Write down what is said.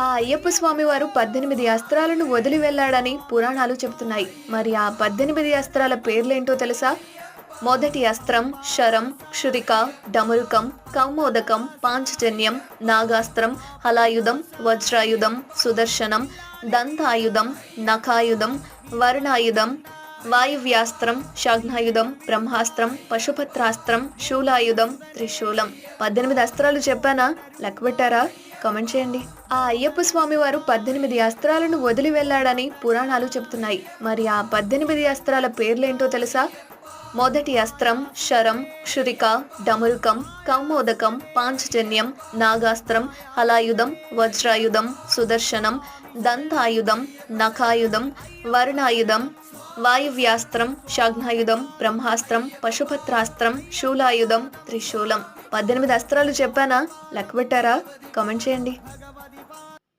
ఆ అయ్యప్ప స్వామి వారు పద్దెనిమిది అస్త్రాలను వదిలి వెళ్ళాడని పురాణాలు చెబుతున్నాయి. మరి ఆ పద్దెనిమిది అస్త్రాల పేర్లేంటో తెలుసా? మొదటి అస్త్రం శరం క్షురిక డమరుకం కౌమోదకం పాంచజన్యం నాగాస్త్రం హలాయుధం వజ్రాయుధం సుదర్శనం దంతాయుధం నఖాయుధం వర్ణాయుధం వాయువ్యాస్త్రం షగ్నాయుధం బ్రహ్మాస్త్రం పశుపత్రాస్త్రం శూలాయుధం త్రిశూలం. పద్దెనిమిది అస్త్రాలు చెప్పానా? లెక్క పెట్టారా? కామెంట్ చేయండి. ఆ అయ్యప్ప స్వామి వారు పద్దెనిమిది అస్త్రాలను వదిలి వెళ్ళాడని పురాణాలు చెబుతున్నాయి మరి ఆ పద్దెనిమిది అస్త్రాల పేర్లేంటో తెలుసా? మొదటి అస్త్రం శరం క్షురిక డమరుకం కౌమోదకం పాంచజన్యం నాగాస్త్రం హలాయుధం వజ్రాయుధం సుదర్శనం దంతాయుధం నఖాయుధం వర్ణాయుధం వాయువ్యాస్త్రం శగ్నాయుధం బ్రహ్మాస్త్రం పశుపత్రాస్త్రం శూలాయుధం త్రిశూలం. పద్దెనిమిది అస్త్రాలు చెప్పానా? లెక్క పెట్టారా? కామెంట్ చేయండి.